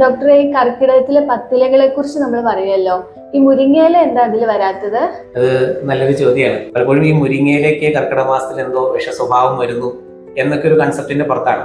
ഡോക്ടറെ ഈ കർക്കിടകത്തിലെ പത്തിലകളെ കുറിച്ച് നമ്മൾ പറയുമല്ലോ. ഈ മുരിങ്ങയില എന്താ അതിൽ വരാത്തത്? അത് നല്ലൊരു ചോദ്യമാണ്. പലപ്പോഴും ഈ മുരിങ്ങയിലേക്ക് കർക്കിടക മാസത്തിൽ എന്തോ വിഷ സ്വഭാവം വരുന്നു എന്നൊക്കെ ഒരു കൺസെപ്റ്റിന്റെ പുറത്താണ്.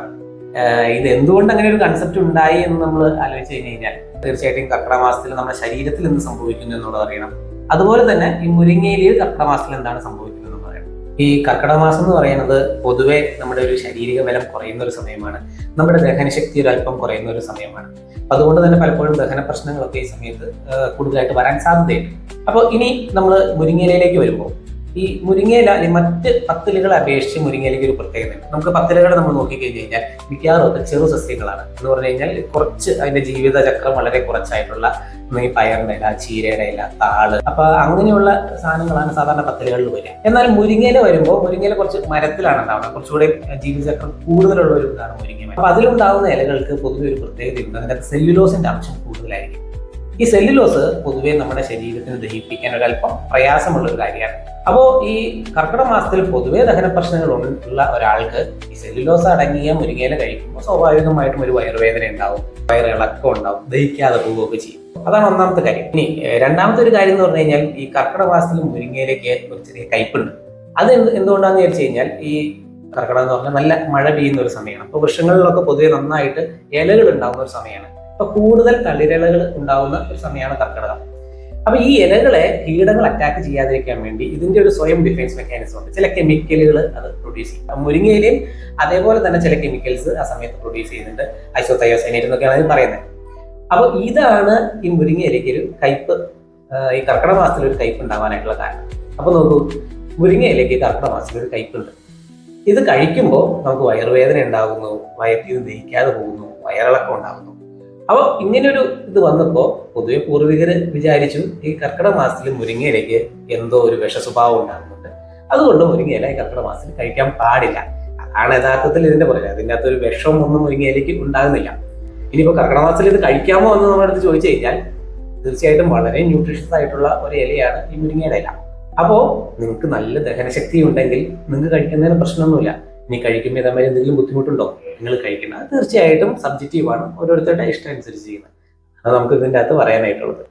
ഇത് എന്തുകൊണ്ട് അങ്ങനെ ഒരു കൺസെപ്റ്റ് ഉണ്ടായി എന്ന് നമ്മൾ ആലോചിച്ച് കഴിഞ്ഞ് കഴിഞ്ഞാൽ തീർച്ചയായിട്ടും കർക്കിടക മാസത്തിൽ നമ്മുടെ ശരീരത്തിൽ എന്ത് സംഭവിക്കുന്നു എന്നുള്ളത് അറിയണം. അതുപോലെ തന്നെ ഈ മുരിങ്ങയിൽ കർക്കിടക മാസത്തിൽ എന്താണ് സംഭവിക്കുന്നത് എന്ന് പറയണം. ഈ കർക്കിടക മാസം എന്ന് പറയുന്നത് പൊതുവെ നമ്മുടെ ഒരു ശാരീരിക ബലം കുറയുന്ന ഒരു സമയമാണ്. നമ്മുടെ ദഹനശക്തി ഒരു അല്പം കുറയുന്ന ഒരു സമയമാണ്. അതുകൊണ്ട് തന്നെ പലപ്പോഴും ദഹന പ്രശ്നങ്ങളൊക്കെ ഈ സമയത്ത് കൂടുതലായിട്ട് വരാൻ സാധ്യതയുണ്ട്. അപ്പോൾ ഇനി നമ്മൾ മുരിങ്ങയിലേക്ക് വരുമ്പോൾ ഈ മുരിങ്ങയില അല്ലെങ്കിൽ മറ്റ് പത്തലുകളെ അപേക്ഷിച്ച് മുരിങ്ങയിലേക്ക് ഒരു പ്രത്യേകതയുണ്ട് നമുക്ക് പത്തലുകളെ നമ്മൾ നോക്കിക്കഴിഞ്ഞ് കഴിഞ്ഞാൽ മിക്കവാറും ചെറു സസ്യങ്ങളാണ്. എന്ന് പറഞ്ഞു കഴിഞ്ഞാൽ കുറച്ച് അതിന്റെ ജീവിതചക്രം വളരെ കുറച്ചായിട്ടുള്ള ഈ പയറിന്റെ ഇല ചീരയുടെ ഇല താൾ. അപ്പൊ അങ്ങനെയുള്ള സാധനങ്ങളാണ് സാധാരണ പത്തലുകളിൽ വരിക. എന്നാൽ മുരിങ്ങയില വരുമ്പോൾ മുരിങ്ങയില കുറച്ച് മരത്തിലാണ് ഉണ്ടാവുന്നത് കുറച്ചുകൂടെ ജീവിതചക്രം കൂടുതലുള്ള ഒരു ഇതാണ് മുരിങ്ങ അപ്പൊ അതിലുണ്ടാവുന്ന ഇലകൾക്ക് പൊതുവെ ഒരു പ്രത്യേകതയുണ്ട്. അതിന്റെ സെല്ലുലോസിന്റെ അംശം കൂടുതലായിരിക്കും. ഈ സെല്ലുലോസ് പൊതുവെ നമ്മുടെ ശരീരത്തിന് ദഹിപ്പിക്കാൻ ഒരല്പം പ്രയാസമുള്ള ഒരു കാര്യമാണ്. അപ്പോൾ ഈ കർക്കിടക മാസത്തിൽ പൊതുവെ ദഹന പ്രശ്നങ്ങൾ ഉള്ള ഒരാൾക്ക് ഈ സെല്ലുലോസ് അടങ്ങിയ മുരിങ്ങയില കഴിക്കുമ്പോൾ സ്വാഭാവികമായിട്ടും ഒരു വയറുവേദന ഉണ്ടാവും. വയറിളക്കം ഉണ്ടാവും. ദഹിക്കാതെ പോവുകയൊക്കെ ചെയ്യും. അതാണ് ഒന്നാമത്തെ കാര്യം. ഇനി രണ്ടാമത്തെ ഒരു കാര്യം എന്ന് പറഞ്ഞു കഴിഞ്ഞാൽ ഈ കർക്കിടക മാസത്തിൽ മുരിങ്ങയിലേക്ക് ഒരു ചെറിയ കയ്പുണ്ട്. അത് എന്ത് എന്തുകൊണ്ടാന്ന് വിചാരിച്ചു കഴിഞ്ഞാൽ ഈ കർക്കിടകം എന്ന് പറഞ്ഞാൽ നല്ല മഴ പെയ്യുന്ന ഒരു സമയമാണ്. അപ്പോൾ വൃക്ഷങ്ങളിലൊക്കെ പൊതുവെ നന്നായിട്ട് ഇലകൾ ഉണ്ടാകുന്ന ഒരു സമയമാണ്. അപ്പൊ കൂടുതൽ കളിരലകൾ ഉണ്ടാവുന്ന ഒരു സമയമാണ് കർക്കിടകം. അപ്പൊ ഈ ഇലകളെ കീടങ്ങൾ അറ്റാക്ക് ചെയ്യാതിരിക്കാൻ വേണ്ടി ഇതിന്റെ ഒരു സ്വയം ഡിഫൻസ് മെക്കാനിസം ഉണ്ട്. ചില കെമിക്കലുകൾ അത് പ്രൊഡ്യൂസ് ചെയ്യും. മുരിങ്ങയിലയും അതേപോലെ തന്നെ ചില കെമിക്കൽസ് ആ സമയത്ത് പ്രൊഡ്യൂസ് ചെയ്യുന്നുണ്ട്. ഐസോതയോസൈനേറ്റ് എന്നൊക്കെയാണ് ഇത് പറയുന്നത്. അപ്പൊ ഇതാണ് ഈ മുരിങ്ങയിലേക്ക് ഒരു കയ്പ് ഈ കർക്കിടക മാസത്തിൽ ഒരു കയ്പ് ഉണ്ടാവാനായിട്ടുള്ള കാരണം. അപ്പൊ നോക്കൂ മുരിങ്ങയിലേക്ക് കർക്കിടക മാസത്തിൽ ഒരു കയ്പുണ്ട് ഇത് കഴിക്കുമ്പോൾ നമുക്ക് വയറുവേദന ഉണ്ടാകുന്നു വയറ്റിൽ നിന്ന് ദഹിക്കാതെ പോകുന്നു വയറിളക്കം ഉണ്ടാകുന്നു. അപ്പോൾ ഇങ്ങനൊരു ഇത് വന്നപ്പോൾ പൊതുവെ പൂർവികർ വിചാരിച്ചു ഈ കർക്കിടക മാസത്തിൽ മുരിങ്ങയിലേക്ക് എന്തോ ഒരു വിഷ സ്വഭാവം ഉണ്ടാകുന്നുണ്ട്. അതുകൊണ്ട് മുരിങ്ങയില ഈ കർക്കിടക മാസത്തിൽ കഴിക്കാൻ പാടില്ല. അതാണ് യഥാർത്ഥത്തിൽ ഇതിന്റെ പറയുന്നത് അതിന്റെ അകത്ത് ഒരു വിഷം ഒന്നും മുരിങ്ങയിലേക്ക് ഉണ്ടാകുന്നില്ല. ഇനിയിപ്പോൾ കർക്കിടക മാസത്തിൽ ഇത് കഴിക്കാമോ എന്ന് നമ്മുടെ അടുത്ത് ചോദിച്ചു കഴിഞ്ഞാൽ തീർച്ചയായിട്ടും വളരെ ന്യൂട്രീഷ്യസ് ആയിട്ടുള്ള ഒരു ഇലയാണ് ഈ മുരിങ്ങയുടെ ഇല. അപ്പോൾ നിങ്ങൾക്ക് നല്ല ദഹനശക്തി ഉണ്ടെങ്കിൽ നിങ്ങൾക്ക് കഴിക്കുന്നതിന് പ്രശ്നമൊന്നുമില്ല. ഇനി കഴിക്കുമ്പോൾ ഇതേമാതിരി എന്തെങ്കിലും ബുദ്ധിമുട്ടുണ്ടോ? നിങ്ങൾ കഴിക്കുന്നത് തീർച്ചയായിട്ടും സബ്ജക്റ്റീവ് ആണ്. ഓരോരുത്തരുടെ ഇഷ്ടം അനുസരിച്ച് ചെയ്യുന്നത്. അത് നമുക്ക് ഇതിന്റെ അകത്ത് പറയാനായിട്ടുള്ളത്.